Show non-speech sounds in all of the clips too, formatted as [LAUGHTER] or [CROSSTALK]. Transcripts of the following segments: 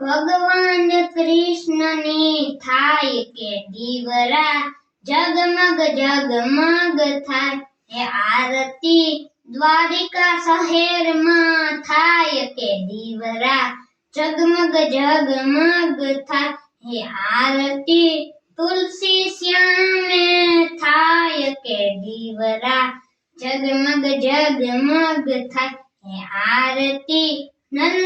ભગવાન કૃષ્ણની થાય કે દીવરા જગમગ જગમગ થાય. હે આરતી દ્વારિકા શહેરમાં થાય કે દીવરા જગમગ જગમગ થાય. હે આરતી તુલસી શ્યામે થાય કે દીવરા જગમગ જગમગ થાય. હે આરતી નન્ના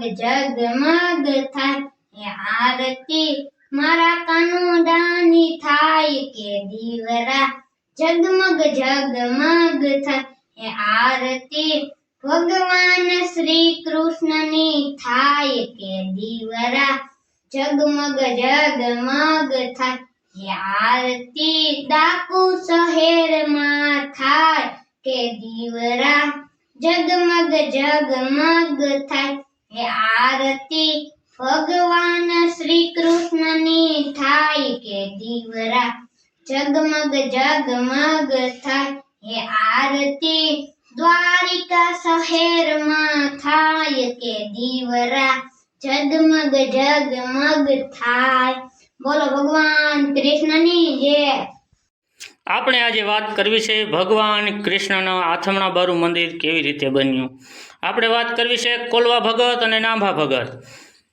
જગમગ થાય. આરતી મારા કાનુડાની થાય કે દીવરા. જગમગ જગમગ થાય. હે આરતી ભગવાન શ્રી કૃષ્ણની થાય કે દીવરા. જગમગ જગમગ થાય. આરતી ડાકુ શહેરમાં થાય કે દીવરા. જગમગ જગમગ થાય. હે આરતી ભગવાન શ્રી કૃષ્ણની થાય કે દીવરા? જગમગ જગમગ થાય. હે આરતી દ્વારિકા શહેરમાં થાય કે દીવરા? જગમગ જગમગ થાય. બોલો ભગવાન કૃષ્ણની જય. આપણે આજે વાત કરવી છે ભગવાન કૃષ્ણના આથમણા બારું મંદિર કેવી રીતે બન્યું? આપણે વાત કરવી છે કોલવા ભગત અને નાંભા ભગત.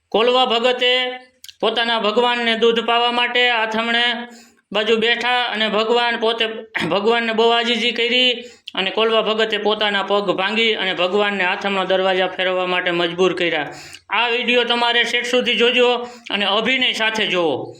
કોલવા ભગતે પોતાના ભગવાનને દૂધ પાવા માટે આથમણે બાજુ બેઠા અને ભગવાન પોતે [CLEARS THROAT] ભગવાનને બહુ આજીજી કરી અને કોલવા ભગતે પોતાના પગ ભાંગી અને ભગવાનને આથમનો દરવાજા ફેરવવા માટે મજબૂર કર્યા. આ વીડિયો તમારે શેઠ સુધી જોજો અને અભિનય સાથે જોવો.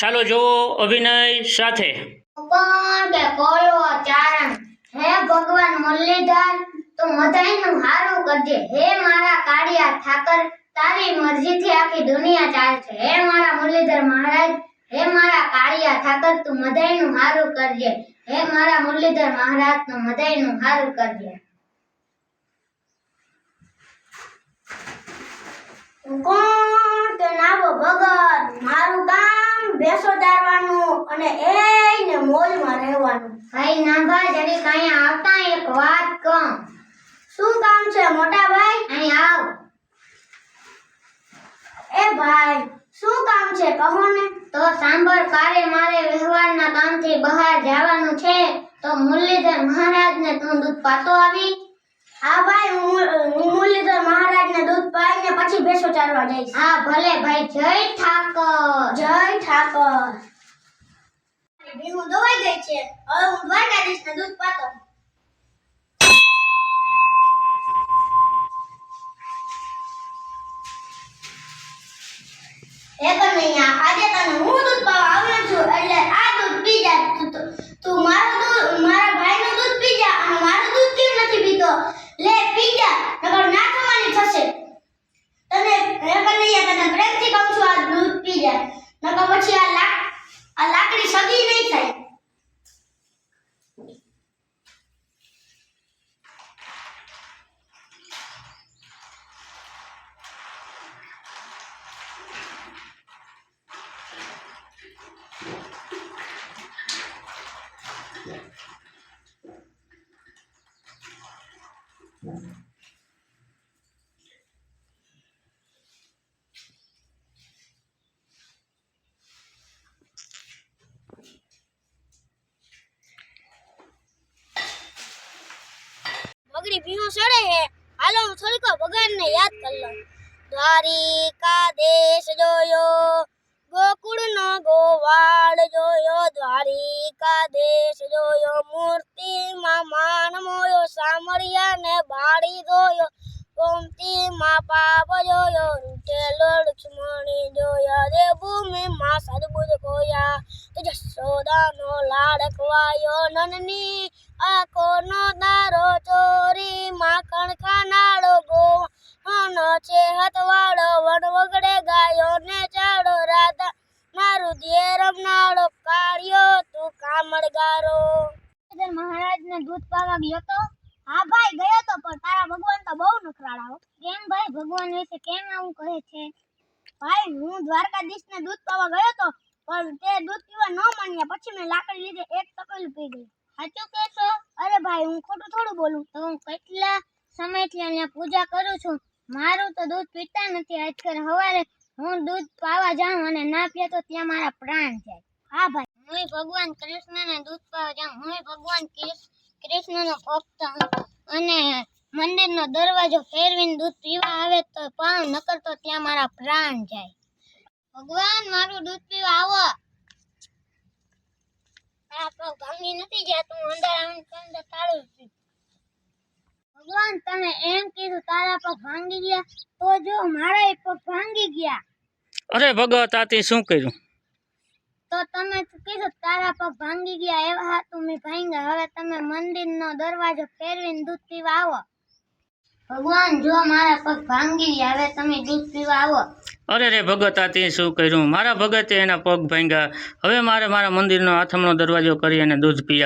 ચાલો જોવો અભિનય સાથે. કોણ કે કોળવો ચારણ? હે ભગવાન મુરલીધર, તું મધાઈનું હારું કરજે. હે મારા કાળિયા ઠાકર, તારી મરજીથી આખી દુનિયા ચાલશે. હે મારા મુરલીધર મહારાજ, હે મારા કાળિયા ઠાકર, તું મધાઈનું હારું કરજે. હે મારા મુરલીધર મહારાજ, તું મધાઈનું હારું કરજે. કોણ કે નાવો ભગત, મારું કામ ભેસો ચારવાનું અને મોજમાં રહેવાનું. ભાઈ નાભા જરી કાંઈ આવતા એક વાત કહું. શું કામ છે મોટા ભાઈ? અહીં આવ. એ ભાઈ શું કામ છે કહો ને. તો સાંભળ કાલે મારે વ્યવહારના કામથી બહાર જવાનું છે. તો મુરલીધર મહારાજને તું દૂધ પાતો આવી. હા ભાઈ હું મુરલીધર મહારાજને દૂધ પાઈને પછી ભેંસો ચારવા જઈશ. હા ભલે ભાઈ. જય ઠાકર. જય ઠાકર. ગઈ છે. હવે હું દ્વારકાધીશને દૂધ પાતો હે. કનૈયા આજે તને હું દૂધ પાવા આવ્યો છું એટલે આ દૂધ પી જા તું તો- તું મારું દૂધ મારા ભાઈનું દૂધ પી જા અને મારું દૂધ કેમ નથી પીતો લે પી જા નકર ના થવાની થશે તને હે કનૈયા તને પ્રેમથી કહું છું આ દૂધ પી જા નકર પછી આ લાક આ લાકડી સગી નહીં થાય બગડી ભીનું સડે હે. હાલો થોડીક ભગવાનને યાદ કરી લઉં. દ્વારિકા દેશ જોયો. ભૂમિમાં સદબુદ ખોયા તો જશોદાનો લાડ ખવાયો નનની. આંખોનો દારો ચોરી. માખણ ખાનારો ગો અનો છે. હતવાળો વણ વગડે ગાયો ને ચાડો રાધા મારું ધ્યેય રમનારો કાળિયો તું કામળગારો મહારાજને દૂધ પાવા ગયો તો? હા ભાઈ, ગયો તો, પણ તારા ભગવાન તો બહુ નખરાળા હો. કેમ ભાઈ? ભગવાન વિશે કેમ આવું કહે છે? ભાઈ, હું દ્વારકાધીશને દૂધ પાવા ગયો તો, પણ તે દૂધ પીવા ન માન્યા. પછી મેં લાકડી લીધે એક તપેલું પી ગઈ. સાચું કહેશો? અરે ભાઈ, હું ખોટું થોડું બોલું? તો હું કેટલા સમયથી અહીંયા પૂજા કરું છું? મારું તો દૂધ પીતા નથી. આજકાલ સવારે હું દૂધ પાવા જાઉં અને ના પીએ તો ત્યાં મારા પ્રાણ જાય. હા ભાઈ, હું ભગવાન કૃષ્ણને દૂધ પાવા જાઉં. હું ભગવાન કૃષ્- કૃષ્ણનો ભક્ત હું. અને મંદિરનો દરવાજો ફેરવીને દૂધ પીવા આવે તો પણ નકર તો ત્યાં મારા પ્રાણ જાય. ભગવાન મારું દૂધ પીવા આવો. આ પગ ભાંગી નથી જતું અંદર અંદર તાળું ભગવાન તમે એમ કીધું તારા પગ ભાંગી ગયા તો જો મારા પગ ભાંગી ગયા. અરે ભગત શું કર્યું? તો તમે કીધું તારા પગ ભાંગી ગયા એવા હતું મેં ભાંગ્યા. હવે તમે મંદિરનો દરવાજો ફેરવીને દૂધ પીવા આવો. ભગવાન, જો મારા પગ ભાંગી ગયા તમે દૂધ પીવા આવો. અરે રે ભગત, આ તે શું કર્યું? મારા ભગતે એના પગ ભાંગ્યા. હવે મારે મારા મંદિરનો આથમનો દરવાજો કરી અને દૂધ પી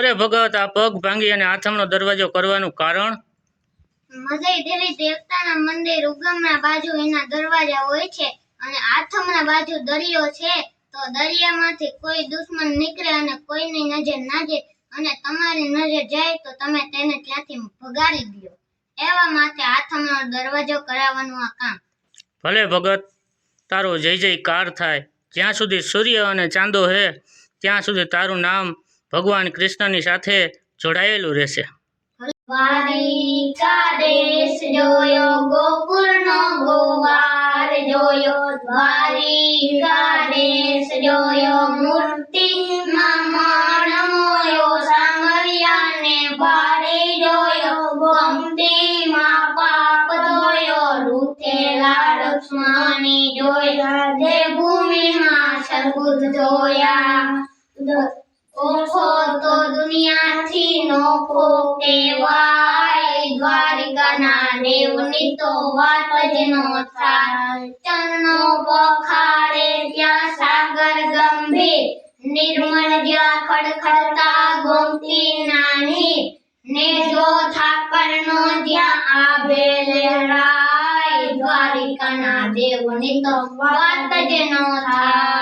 અરે ભગત આ પગ ભાંગી અને આથમનો દરવાજો કરવાનું કારણ? મજય દેવી દેવતાના મંદિર ઉગમના બાજુ એના દરવાજા હોય છે અને આથમના બાજુ દરિયો છે તો દરિયામાંથી કોઈ દુશ્મન નીકળે અને કોઈની નજર ના જાય અને તમારી નજર જાય તો તમે તેને ત્યાંથી ભગાડી દો. એવા માટે આથમનો દરવાજો કરાવવાનું આ કામ. ભલે ભગત તારો જય જયકાર થાય. જ્યાં સુધી સૂર્ય અને ચાંદો હે ત્યાં સુધી તારું નામ ભગવાન કૃષ્ણની સાથે જોડાયેલું રહેશે. દેશ જોયો, ગોકુળનો ગોમતીમાં પાપ જોયો રૂઠેલા લક્ષ્મણી જોયા, દેવભૂમિમાં સર્બુદ જોયા ઓખો તો દુનિયાથી નોખો કહેવાય. દ્વારિકાના દેવની તો વાત જ નો થાય. ચરણો પખાડે ત્યાં સાગર ગંભીર. નિર્મળ જ્યાં ખડખડતા ગોમતી નાની. ને જો થાકરનો જ્યાં આવે લહેરાય. દ્વારિકાના દેવની તો વાત જ નો થાય.